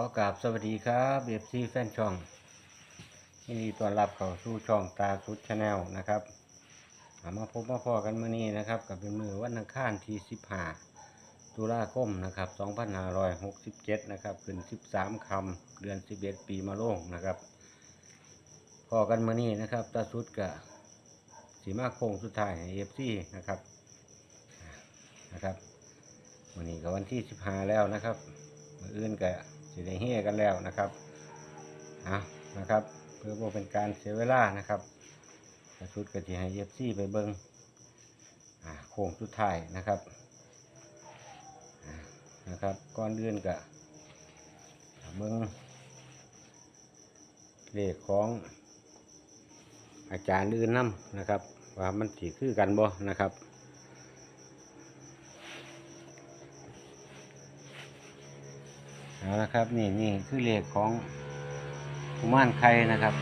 อกราบสวัสดีครับเอฟซีแฟนช่องนดีต้อนรับเข้าสู่ช่องตาสุดชาแนลนะครับมาพบมาพอกันเมื่อนี้นะครับกับเป็นมือวันอังคารที่15ตุลาคมนะครับ2567นห้าร้อยหกสิบเจ็ดนะครับขึ้น13คำเดือน11ปีมะโรงนะครับพอกันเมื่อนี้นะครับตาสุดกับสีมาโค้งสุดท้ายเอฟซีนะครับนะครับวันนี้ก็วันที่15แล้วนะครับมืออื่นก็ สิได้เฮกันแล้วนะครับอะนะครับ เพื่อบ่เป็นการเสียเวลานะครับกระสุดก็สิให้เอฟซีไปเบิงอ่าโค้งสุดท้ายนะครับอ่านะครับก่อนอื่นก็เบิงเลขของอาจารย์อื่นนํนะครับ ว่ามันสิคือกันบ่นะครับ เอาละครับนี่นี่คือเลขของกุมารไข่นะครับ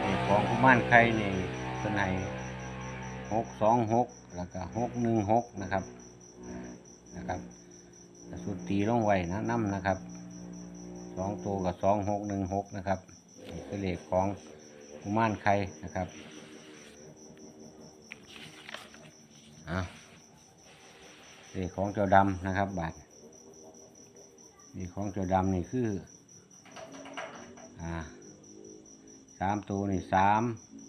เลขของกุมารไข่นี่เป็นไห้หกสองหกแล้วก็หกหนึ่งหกนะครับนะครับแต่สุดตีลงไว้นะน้ำนะครับสองตัวกับสองหกหนึ่งหกนะครับนี่คือเลขของกุมารไข่นะครับอ่า นี่ของเจ้าดำนะครับ บาทนี่ของเจ้าดำนี่คืออ่าสามตัวนี่สาม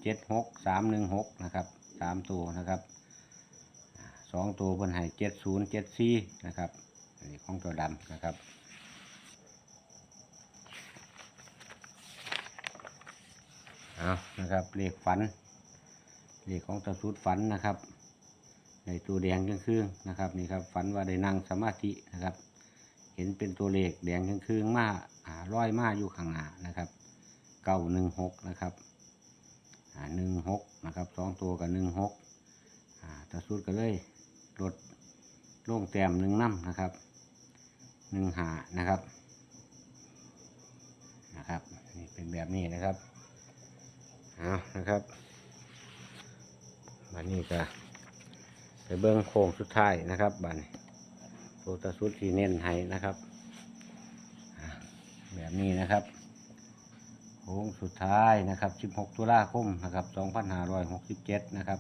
เจ็ดหกสามหนึ่งหกนะครับสามตัวนะครับสองตัวเพิ่นให้เจ็ดศูนย์เจ็ดสี่นะครับอันนี้ของเจ้าดำนะครับเอานะครับเลขฝันเลขของตะสุดฝันนะครับ ในตัวแดงครึ่งๆนะครับนี่ครับฝันว่าได้นั่งสมาธินะครับ เห็นเป็นตัวเลขแดงครึ่งๆมาอ่าร้อยมาอยู่ข้างหน้านะครับเก้าหนึ่งหกนะครับอ่าหนึ่งหกนะครับสองตัวกับหนึ่งหกอ่าตะสุดก็เลยลดลงแต้มหนึ่งน้ำนะครับหนึ่งหานะครับนะครับนี่เป็นแบบนี้นะครับเอานะครับวันนี้ก็ ไปเบิ้องโค้งสุดท้ายนะครับบันโปรตาสุดที่เน้นให้นะครับ แบบนี้นะครับโค้งสุดท้ายนะครับ 16 ตุลาคมนะครับ 2567 นะครับ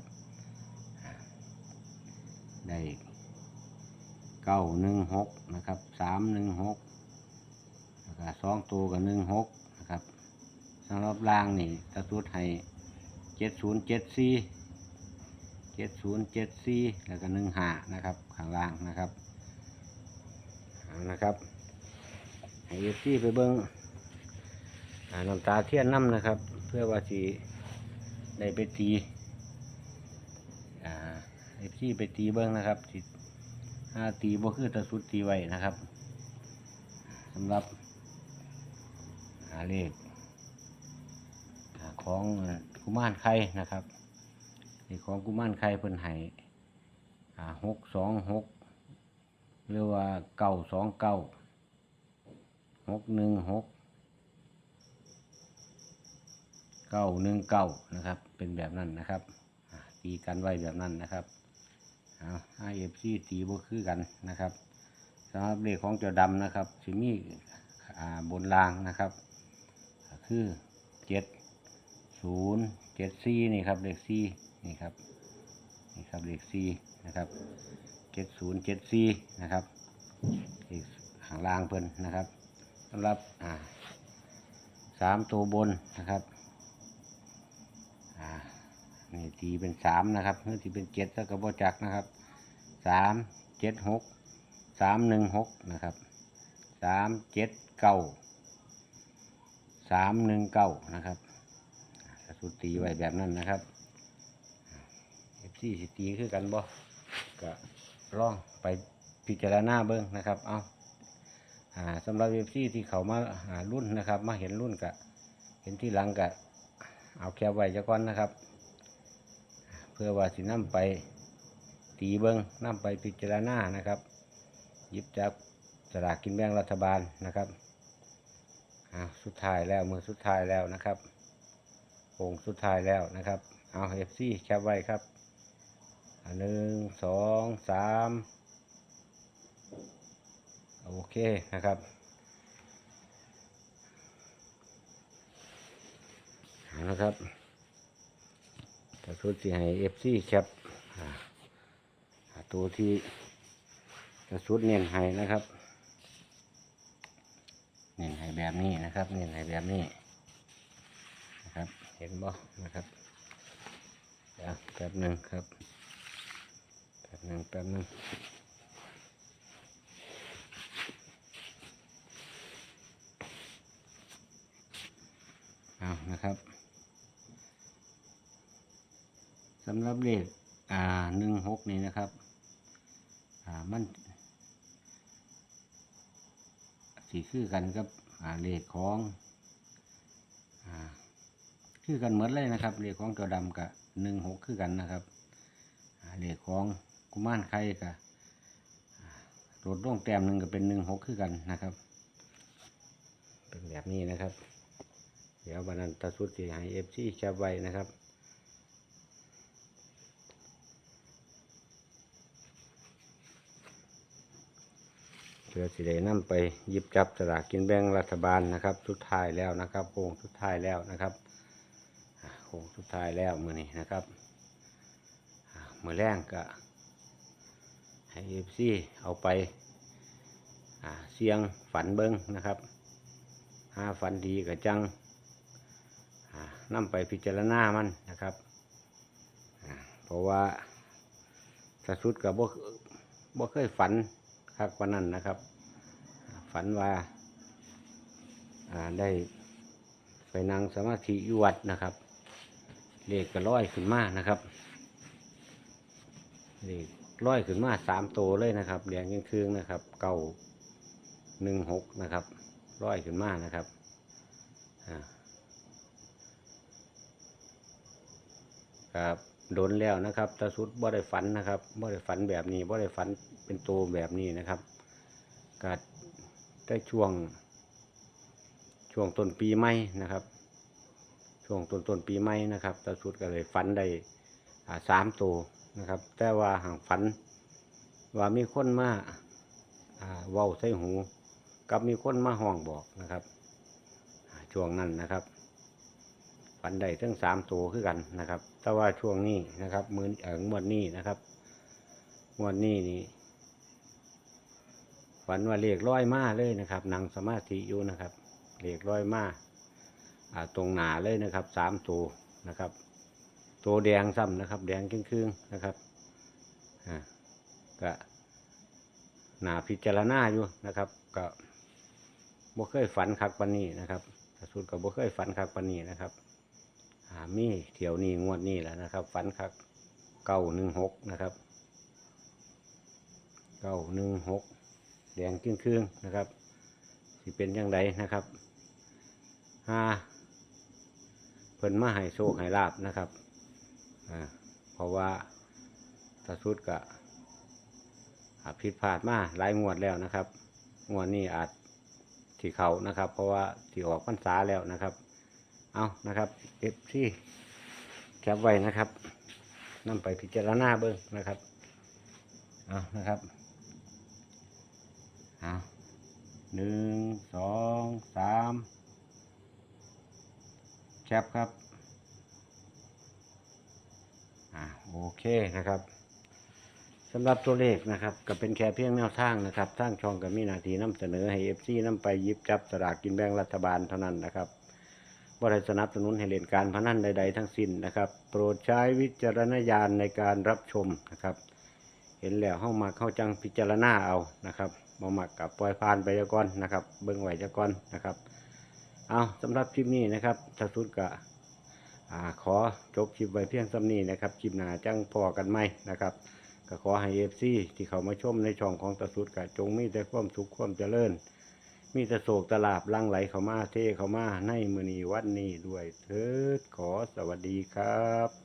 ได้เก้าหนึ่งหกนะครับสามหนึ่งหกแล้วก็สองตัวกับหนึ่งหกนะครับสำหรับล่างนี่ตาสุดให้เจ็ดศูนย์เจ็ดสี่ เจ็ดศูนย์เจ็ดสี่แล้วก็หนึ่งหานะครับข้างล่างนะครับเอานะครับให้เอฟซีไปเบิ้งน้ำตาเทียนน้ำนะครับ เพื่อว่าสีได้ไปตีอ่าเอฟซีไปตีเบิ้งนะครับสิถ้าตีบ่คือตะสุดตีไว้นะครับสำหรับหาเลขอ่าของกุมารไข่นะครับ นี่ของกุมารไข่เพิ่นให้หกสองหกหรือว่าเก้าสองเก้าหกหนึ่งหกเก้าหนึ่งเก้านะครับ เป็นแบบนั้นนะครับตีกันไว้แบบนั้นนะครับเอาไอเอฟซีตีบ่คือกันนะครับสำหรับเลขของเจ้าดำนะครับสิมีอ่าบนรางนะครับ คือเจ็ดศูนย์เจ็ดสี่นี่ครับเลขสี่ นี่ครับนี่ครับเลขสี่นะครับเจ็ดศูนย์เจ็ดสี่นะครับเลขข้างล่างเพิ่นนะครับสำหรับอ่าสามตัวบนนะครับอ่านี่ตีเป็นสามนะครับเมื่อตีเป็นเจ็ดแล้วก็บจักนะครับสามเจ็ดหกสามหนึ่งหกนะครับสามเจ็ดเก้าสามหนึ่งเก้านะครับกระสุนตีไว้แบบนั้นนะครับ ซีสิตีคือกันบ่ก็ลองไปพิจารณาเบิ้งนะครับ เอาอ่าสำหรับเอฟซีที่เขามาหารุ่นนะครับ มาเห็นรุ่นกะเห็นที่หลังกะเอาแคบไว้จะก่อนนะครับ เพื่อว่าสินํไปตีเบิ้งนํไปพิจารณานะครับหยิบจับสลากกินแบ่งรัฐบาลนะครับสุดท้ายแล้วมือสุดท้ายแล้วนะครับโงสุดท้ายแล้วนะครับ เอาเอฟซีแคปไว้ครับ หนึ่งสองสามโอเคนะครับเอาละครับกระสุดสีให้เอฟซีแคปตัวที่กระสุดเน้นให้นะครับ เน้นให้แบบนี้นะครับ เน้นให้แบบนี้นะครับ เห็นบ่นะครับเดี๋ยวแป๊บหนึ่งครับ บหนึ่งแป๊บหนึ่งเอานะครับสำหรับเลขอ่าหนึ่งหกนี่นะครับ อ่ามันสีคือกันกับอ่าเลขของอ่าคือกันเหมือนเลยนะครับเลขของตัวดำกับหนึ่งหกคือกันนะครับเลขของ กุมารไข่กับโดดร่วงแต้มหนึ่งก็เป็นหนึ่งหกคือกันนะครับ เป็นแบบนี้นะครับ เดี๋ยววันนั้นตาสุดที่ให้เอฟซีแคปไว้นะครับเพื่อสิได้นำไปหยิบจับสลากกินแบ่งรัฐบาลนะครับสุดท้ายแล้วนะครับโค้งสุดท้ายแล้วนะครับโค้งสุดท้ายแล้วมือนี้นะครับมือแรงก็ ให้เอฟซีเอาไปเสียงฝันเบิ้งนะครับหาฝันดีกับจังอ่าไปพิจารณามันนะครับ เพราะว่าสะสุดกับบ่บ่เคยฝันคักว่านั้นนะครับ ฝันว่าอ่าได้ไปนั่งสมาธิอยู่วัดนะครับเลขก็ร้อยขึ้นมานะครับเลข ร้อยขึ้นมาสามตัวเลยนะครับแดงยังคืงนะครับ เก้าหนึ่งหกนะครับร้อยขึ้นมานะครับครับโดนแล้วนะครับตาสุดบ่ได้ฝันนะครับบ่ได้ฝันแบบนี้บ่ได้ฝันเป็นตัวแบบนี้นะครับก็ได้ช่วง ช่วงต้นปีใหม่นะครับ ช่วงต้นต้นปีใหม่นะครับตาสุดก็เลยฝันได้สามตัว นะครับ แต่ว่าห่างฝัน ว่ามีคนมาอ่าเว้าใส่หู กับมีคนมาห้องบอกนะครับช่วงนั้นนะครับ ฝันได้ทั้งสามตัวคือกันนะครับ แต่ว่าช่วงนี้นะครับมือเอองวดนี้นะครับงวดนี้นี่ฝันว่าเลขร้อยมาเลยนะครับนั่งสมาธิอยู่นะครับเลขร้อยมาอ่าตรงหนาเลยนะครับสามตัวนะครับ ตัวแดงซ้ำนะครับ แดงครึ่งๆนะครับอ่าก็หนาพิจารณาอยู่นะครับก็บ่เคยฝันคักปานนี้นะครับสุดก็บ่เคยฝันคักปานนี้นะครับอ่ามีเที่ยวนี้งวดนี้แหละนะครับ ฝันคักเก้าหนึ่งหกนะครับเก้าหนึ่งหกแดงครึ่งครึ่งๆนะครับสิเป็นยังไงนะครับห้าเพิ่นมาให้โชคให้ลาบนะครับ เพราะว่าตาสุดกะผิดพลาดมาหลายงวดแล้วนะครับ งวดนี้อาจที่เขานะครับ เพราะว่าที่ออกพรรษาแล้วนะครับ เอานะครับเอฟที่แคปไว้นะครับนำไปพิจารณาเบิ้งนะครับเอานะครับเอาหนึ่งสองสามแคปครับ อ่าโอเคนะครับสำหรับตัวเลขนะครับ ก็เป็นแค่เพียงแนวทางนะครับทางช่องก็มีหนาทีนำเสนอให้เอฟซีนำไปหยิบจับสลากกินแบ่งรัฐบาลเท่านั้นนะครับบริสนับสนุนให้เล่นการพนันใด ๆ ทั้งสิ้นนะครับ โปรดใช้วิจารณญาณในการรับชมนะครับ เห็นแล้วเข้ามาเข้าจังพิจารณาเอานะครับมาหมักกับปล่อยพานไปจะก่อนนะครับ เบิ้งไหวจะก่อนนะครับ เอาสำหรับคลิปนี้นะครับทัสุดกะ อ่าขอจบคลิปไว้เพียงสำนี้นะครับคลิปหน้าจังพอกันไหมนะครับก็ขอให้เอฟซีที่เขามาชมในช่องของตะสุดกะจงมีแต่ความสุขความเจริญ มีแต่โศกตลาบลังไหลเข้ามาเทเข้ามาในมือนีวันนี้ด้วยเถิดขอสวัสดีครับ